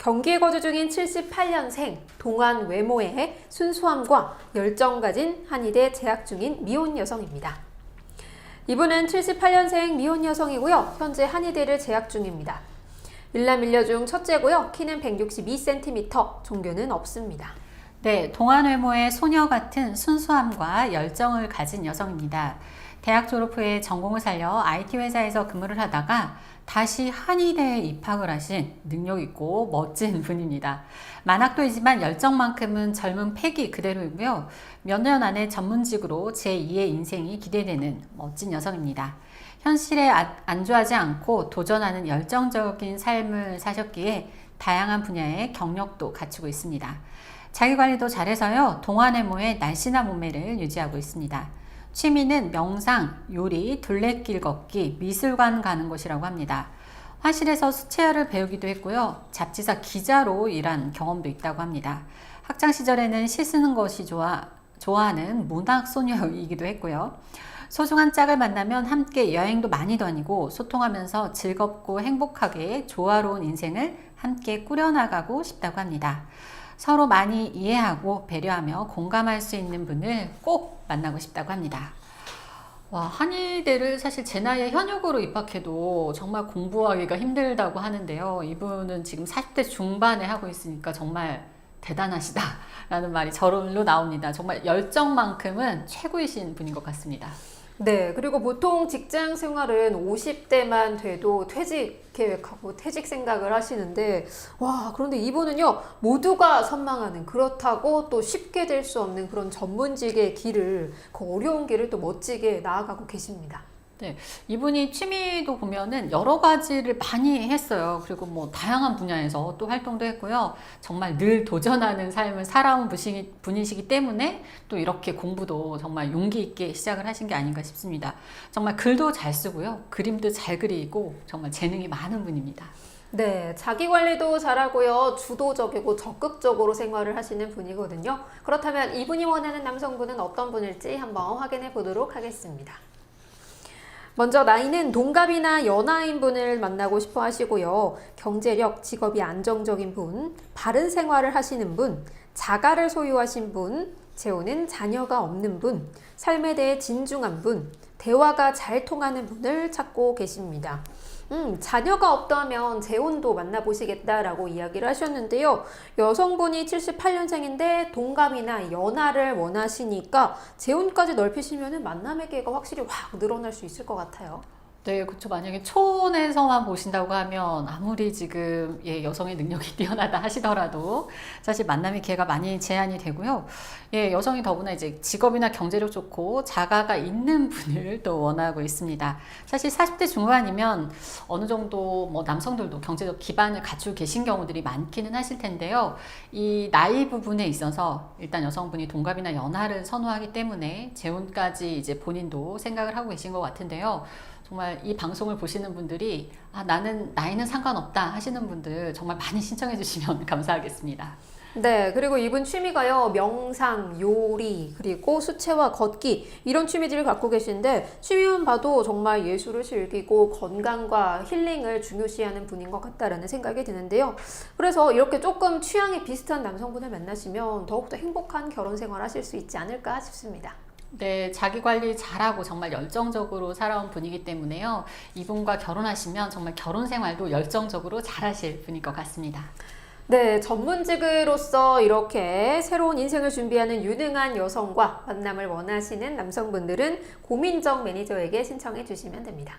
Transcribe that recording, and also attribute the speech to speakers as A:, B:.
A: 경기에 거주 중인 78년생 동안 외모에 순수함과 열정 가진 한의대 재학 중인 미혼 여성입니다. 이분은 78년생 미혼 여성이고요. 현재 한의대를 재학 중입니다. 일남 일녀 중 첫째고요. 키는 162cm, 종교는 없습니다.
B: 네, 동안 외모의 소녀 같은 순수함과 열정을 가진 여성입니다. 대학 졸업 후에 전공을 살려 IT 회사에서 근무를 하다가 다시 한의대에 입학을 하신 능력 있고 멋진 분입니다. 만학도이지만 열정만큼은 젊은 패기 그대로이고요. 몇 년 안에 전문직으로 제2의 인생이 기대되는 멋진 여성입니다. 현실에 아- 안주하지 않고 도전하는 열정적인 삶을 사셨기에 다양한 분야의 경력도 갖추고 있습니다. 자기 관리도 잘해서요. 동안 외모의 날씬한 몸매를 유지하고 있습니다. 취미는 명상, 요리, 둘레길 걷기, 미술관 가는 것이라고 합니다. 화실에서 수채화를 배우기도 했고요. 잡지사 기자로 일한 경험도 있다고 합니다. 학창 시절에는 시 쓰는 것이 좋아 좋아하는 문학 소녀이기도 했고요. 소중한 짝을 만나면 함께 여행도 많이 다니고 소통하면서 즐겁고 행복하게 조화로운 인생을 함께 꾸려나가고 싶다고 합니다. 서로 많이 이해하고 배려하며 공감할 수 있는 분을 꼭 만나고 싶다고 합니다. 와, 한의대를 사실 제 나이에 현역으로 입학해도 정말 공부하기가 힘들다고 하는데요. 이분은 지금 40대 중반에 하고 있으니까 정말 대단하시다 라는 말이 저절로 나옵니다. 정말 열정만큼은 최고이신 분인 것 같습니다.
A: 네, 그리고 보통 직장 생활은 50대만 돼도 퇴직 계획하고 퇴직 생각을 하시는데, 와, 그런데 이분은요, 모두가 선망하는, 그렇다고 또 쉽게 될 수 없는 그런 전문직의 길을, 그 어려운 길을 또 멋지게 나아가고 계십니다.
B: 네, 이분이 취미도 보면은 여러 가지를 많이 했어요. 그리고 뭐 다양한 분야에서 또 활동도 했고요. 정말 늘 도전하는 삶을 살아온 분이시기, 때문에 또 이렇게 공부도 정말 용기 있게 시작을 하신 게 아닌가 싶습니다. 정말 글도 잘 쓰고요. 그림도 잘 그리고 정말 재능이 많은 분입니다.
A: 네, 자기 관리도 잘하고요. 주도적이고 적극적으로 생활을 하시는 분이거든요. 그렇다면 이분이 원하는 남성분은 어떤 분일지 한번 확인해 보도록 하겠습니다. 먼저 나이는 동갑이나 연하인 분을 만나고 싶어 하시고요. 경제력, 직업이 안정적인 분, 바른 생활을 하시는 분, 자가를 소유하신 분, 재혼은 자녀가 없는 분, 삶에 대해 진중한 분, 대화가 잘 통하는 분을 찾고 계십니다. 음, 자녀가 없다면 재혼도 만나보시겠다라고 이야기를 하셨는데요. 여성분이 78년생인데 동갑이나 연하를 원하시니까 재혼까지 넓히시면 만남의 기회가 확실히 확 늘어날 수 있을 것 같아요.
B: 네, 그렇죠. 만약에 초원에서만 보신다고 하면 아무리 지금 예, 여성의 능력이 뛰어나다 하시더라도 사실 만남의 기회가 많이 제한이 되고요. 예, 여성이 더구나 이제 직업이나 경제력 좋고 자가가 있는 분을 또 원하고 있습니다. 사실 40대 중반이면 어느 정도 뭐 남성들도 경제적 기반을 갖추고 계신 경우들이 많기는 하실 텐데요. 이 나이 부분에 있어서 일단 여성분이 동갑이나 연하를 선호하기 때문에 재혼까지 이제 본인도 생각을 하고 계신 것 같은데요. 정말 이 방송을 보시는 분들이 아, 나는 나이는 상관없다 하시는 분들 정말 많이 신청해 주시면 감사하겠습니다.
A: 네, 그리고 이분 취미가요, 명상, 요리, 그리고 수채화 걷기, 이런 취미들을 갖고 계신데, 취미만 봐도 정말 예술을 즐기고 건강과 힐링을 중요시하는 분인 것 같다라는 생각이 드는데요. 그래서 이렇게 조금 취향이 비슷한 남성분을 만나시면 더욱더 행복한 결혼 생활 하실 수 있지 않을까 싶습니다.
B: 네, 자기 관리 잘하고 정말 열정적으로 살아온 분이기 때문에요. 이분과 결혼하시면 정말 결혼 생활도 열정적으로 잘하실 분일 것 같습니다.
A: 네, 전문직으로서 이렇게 새로운 인생을 준비하는 유능한 여성과 만남을 원하시는 남성분들은 고민정 매니저에게 신청해 주시면 됩니다.